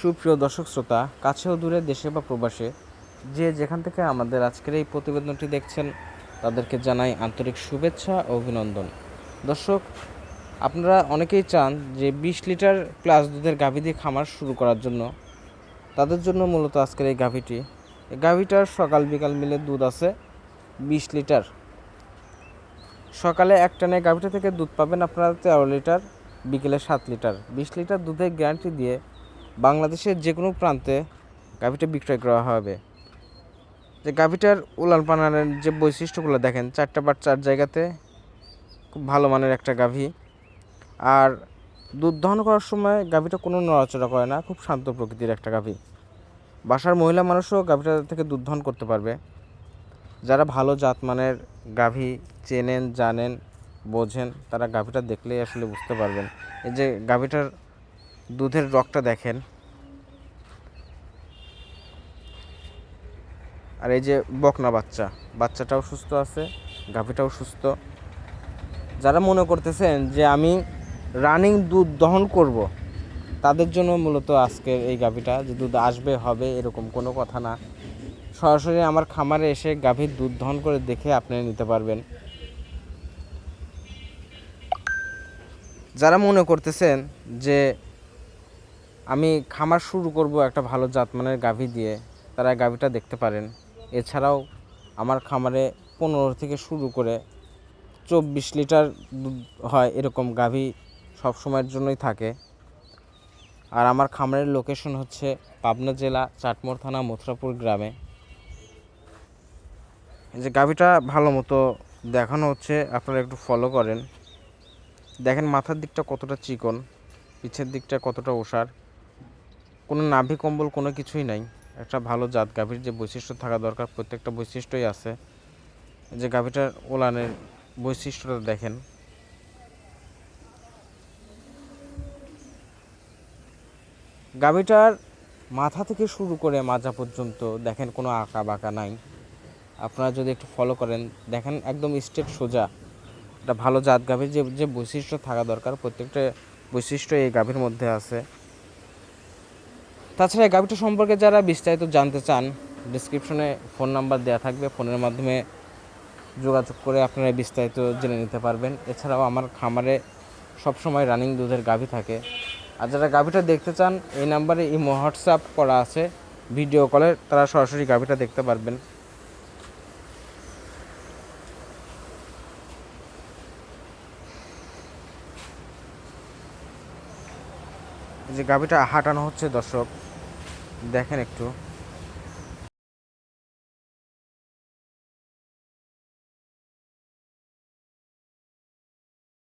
সুপ্রিয় দর্শক শ্রোতা কাছেও দূরে দেশে বা প্রবাসে যে যেখান থেকে আমাদের আজকের এই প্রতিবেদনটি দেখছেন, তাদেরকে জানাই আন্তরিক শুভেচ্ছা ও অভিনন্দন। দর্শক, আপনারা অনেকেই চান যে বিশ লিটার প্লাস দুধের গাভী দিয়ে খামার শুরু করার জন্য। তাদের জন্য মূলত আজকের এই গাভীটি। এই গাভীটার সকাল বিকাল মিলে দুধ আছে বিশ লিটার। সকালে এক টানে গাভীটা থেকে দুধ পাবেন আপনারা তেরো লিটার, বিকেলে সাত লিটার। বিশ লিটার দুধের গ্যারান্টি দিয়ে বাংলাদেশের যে কোনো প্রান্তে গাভীটা বিক্রয় করা হবে। যে গাভীটার উলান পানানের যে বৈশিষ্ট্যগুলো দেখেন, চারটা বার চার জায়গাতে খুব ভালো মানের একটা গাভী। আর দুধ দহন করার সময় গাভীটা কোনো নড়াচড়া করে না, খুব শান্ত প্রকৃতির একটা গাভী। বাসার মহিলা মানুষও গাভীটা থেকে দুধ দহন করতে পারবে। যারা ভালো জাতমানের গাভী চেনেন, জানেন, বোঝেন, তারা গাভীটা দেখলেই আসলে বুঝতে পারবেন। এই যে গাভীটার দুধের রকটা দেখেন। আর এই যে বকনা বাচ্চা, বাচ্চাটাও সুস্থ আছে, গাভীটাও সুস্থ। যারা মনে করতেছেন যে আমি রানিং দুধ দহন করব, তাদের জন্য মূলত আজকের এই গাভীটা, যে দুধ আসবে, হবে, এরকম কোনো কথা না। সরাসরি আমার খামারে এসে গাভীর দুধ দহন করে দেখে আপনি নিতে পারবেন। যারা মনে করতেছেন যে আমি খামার শুরু করব একটা ভালো জাতমানের গাভী দিয়ে, তারা গাভীটা দেখতে পারেন। এছাড়াও আমার খামারে পনেরো থেকে শুরু করে চব্বিশ লিটার দুধ হয় এরকম গাভী সব সময়ের জন্যই থাকে। আর আমার খামারের লোকেশন হচ্ছে পাবনা জেলা চাটমোড় থানা, মথুরাপুর গ্রামে। যে গাভীটা ভালো মতো দেখানো হচ্ছে, আপনারা একটু ফলো করেন। দেখেন মাথার দিকটা কতটা চিকন, পিছের দিকটা কতটা ওষার। কোনো নাভি কম্বল কোনো কিছুই নাই। একটা ভালো জাত গাভীর যে বৈশিষ্ট্য থাকা দরকার, প্রত্যেকটা বৈশিষ্ট্যই আছে। যে গাভীটার ওলানের বৈশিষ্ট্যটা দেখেন। গাভীটার মাথা থেকে শুরু করে মাজা পর্যন্ত দেখেন কোনো আঁকা বাঁকা নাই। আপনারা যদি একটু ফলো করেন, দেখেন একদম স্ট্রেট সোজা। একটা ভালো জাত গাভীর যে যে বৈশিষ্ট্য থাকা দরকার, প্রত্যেকটা বৈশিষ্ট্য এই গাভীর মধ্যে আছে। তাছাড়া গাভীটা সম্পর্কে যারা বিস্তারিত জানতে চান ডিসক্রিপশনে ফোন নাম্বার দেওয়া থাকবে। ফোনের মাধ্যমে যোগাযোগ করে আপনারা বিস্তারিত জেনে নিতে পারবেন। এছাড়াও আমার খামারে সবসময় রানিং দুধের গাভি থাকে। আর যারা গাভীটা দেখতে চান, এই নাম্বারে ইমো হোয়াটসঅ্যাপ করা আছে। ভিডিও কলে তারা সরাসরি গাভীটা দেখতে পারবেন। যে গাভীটা হাঁটানো হচ্ছে দর্শক দেখেন একটু।